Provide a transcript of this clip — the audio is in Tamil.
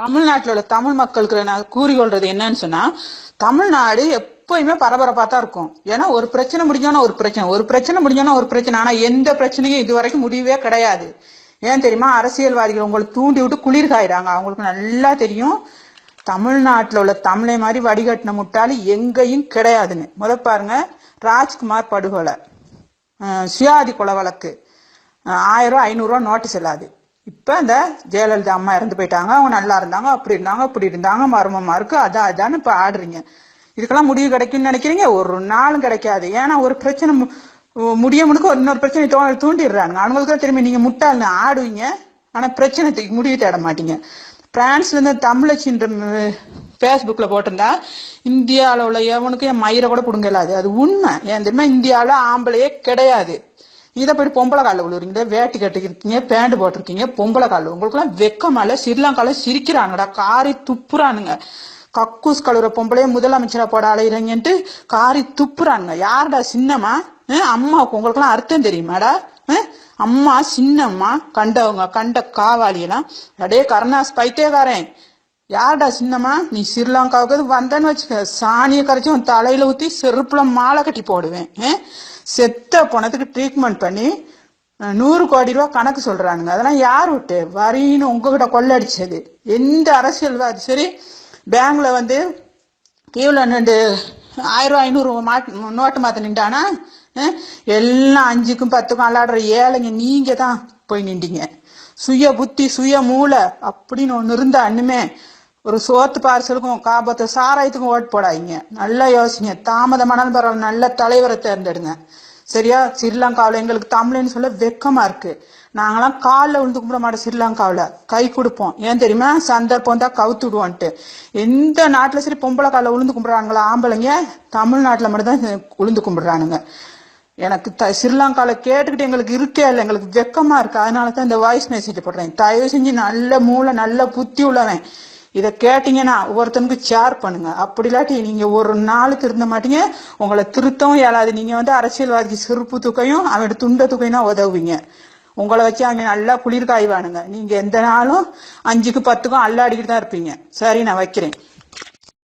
தமிழ்நாட்டில் உள்ள தமிழ் மக்களுக்கு நான் கூறிக்கொள்றது என்னன்னு சொன்னா தமிழ்நாடு எப்பயுமே பரபரப்பா தான் இருக்கும். ஏன்னா ஒரு பிரச்சனை முடிஞ்சோன்னா ஒரு பிரச்சனை. ஒரு பிரச்சனை முடிஞ்சோன்னா ஒரு பிரச்சனை. ஆனா எந்த பிரச்சனையும் இது வரைக்கும் முடிவே கிடையாது. ஏன் தெரியுமா? அரசியல்வாதிகள் உங்களை தூண்டி விட்டு குளிர் காயிறாங்க. அவங்களுக்கு நல்லா தெரியும். தமிழ்நாட்டில் உள்ள தமிழை மாதிரி வடிகட்டின முட்டாளி எங்கேயும் கிடையாதுன்னு. முத பாருங்க ராஜ்குமார் படுகொலை. சுயாதி கொலை வழக்கு. ஆயிரம் ஐநூறுரூவா நோட்டீஸ் இல்லாது. இப்போ அந்த ஜெயலலிதா அம்மா இறந்து போயிட்டாங்க. அவங்க நல்லா இருந்தாங்க. அப்படி இருந்தாங்க. அப்படி இருந்தாங்க. மர்மமா இருக்கு. அதான் அதான்னு இப்போ ஆடுறீங்க. இதுக்கெல்லாம் முடிவு கிடைக்கும்னு நினைக்கிறீங்க? ஒரு நாளும் கிடைக்காது. ஏன்னா ஒரு பிரச்சனை மு- முடிய முடுக்க இன்னொரு பிரச்சனை தோ தூண்டிடுறாங்க அவங்களுக்கு திரும்பி நீங்க முட்டாள்னு ஆடுவீங்க. ஆனா பிரச்சனை முடிவு தேட மாட்டீங்க. பிரான்ஸ்ல இருந்து தமிழச்சின்ற ஃபேஸ்புக்கில் போட்டிருந்தா இந்தியாவில் உள்ள எவனுக்கும் என் மயிரை கூட பிடுங்கலாது. அது உண்மை. ஏன் தெரியுமா? இந்தியாவில் ஆம்பளையே கிடையாது. இதை போய் பொம்பளை காலில் விழுவுறீங்க வேட்டி கட்டிக்கிருக்கீங்க பேண்ட் போட்டிருக்கீங்க பொம்பளை காலில். உங்களுக்குலாம் வெக்கமால ஸ்ரீலங்கால சிரிக்கிறாங்கடா காரி துப்புறானுங்க. கக்கூஸ் கழுவுற பொம்பளையே முதலமைச்சரா போட அலையிறீங்கன்ட்டு காரி துப்புறானுங்க. யாருடா சின்னம்மா? அம்மாவுக்கு உங்களுக்குலாம் அர்த்தம் தெரியுமாடா? அம்மா சின்னம்மா கண்டவங்க கண்ட காவாளியெல்லாம் அடே கருணாஸ் பைத்தியக்காரன். யார்டா சின்னம்மா? நீ ஸ்ரீலங்காவுக்கு வந்தேன்னு வச்சுக்க. சாணியை கரைச்சி உன் தலையில ஊத்தி செருப்புல மாலை கட்டி போடுவேன். செத்த பணத்துக்கு ட்ரீட்மெண்ட் பண்ணி நூறு கோடி ரூபா கணக்கு சொல்றானுங்க. அதெல்லாம் யார் விட்டு? வரின்னு உங்ககிட்ட கொள்ளடிச்சது. எந்த அரசியல்வாதி சரி பேங்க்ல வந்து கீழே ரெண்டு ஆயிரம் ரூபா ஐநூறு மாட் நோட்டு மாற்ற நின்றானா எல்லாம் அஞ்சுக்கும் பத்துக்கும் அல்லாடுற ஏழைங்க நீங்கள் தான் போய் நின்றீங்க. சுய புத்தி சுய மூளை அப்படின்னு ஒன்று இருந்தா அண்ணுமே ஒரு சோத்து பார்சலுக்கும் காபத்து சாராயத்துக்கும் ஓட்டு போடாதீங்க. நல்லா யோசிங்க. தாமதமானாலும் பரவாயில்ல. நல்ல தலைவரை தேர்ந்தெடுங்க. சரியா? ஸ்ரீலங்காவில் எங்களுக்கு தமிழ்னு சொல்ல வெக்கமா இருக்கு. நாங்களாம் காலில் விழுந்து கும்பிட மாட்டோம் ஸ்ரீலங்காவில் கை கொடுப்போம். ஏன் தெரியுமா? சந்தர்ப்பம் தான் கவுத்து விடுவோன்ட்டு. எந்த நாட்டில் சரி பொம்பளை காலில் உளுந்து கும்பிட்றாங்களா? ஆம்பளைங்க? தமிழ்நாட்டில் மட்டும்தான் உளுந்து கும்பிட்றானுங்க கும்பிடுறானுங்க. எனக்கு த ஸ்ரீலங்காவில் கேட்டுக்கிட்டு எங்களுக்கு இருக்கே இல்லை. எங்களுக்கு வெக்கமா இருக்கு. அதனால தான் இந்த வாய்ஸ் மெசேஜ் போடுறேன். தயவு செஞ்சு நல்ல மூளை நல்ல புத்தி உள்ளவன். இதை கேட்டீங்கன்னா ஒவ்வொருத்தனுக்கு ஷேர் பண்ணுங்க. அப்படி இல்லாட்டி நீங்க ஒரு நாளுக்கு இருந்த மாட்டீங்க. உங்களை திருத்தவும் இயலாது. நீங்க வந்து அரசியல்வாதிக்கு செருப்பு தூக்கையும் அவனோட துண்ட தூக்கையும் தான் உதவுவீங்க. உங்களை வச்சு அவங்க நல்லா குளிர் காய்வானுங்க நீங்க எந்த நாளும் அஞ்சுக்கு பத்துக்கும் அல்லாடிக்கிட்டு தான் இருப்பீங்க. சரி நான் வைக்கிறேன்.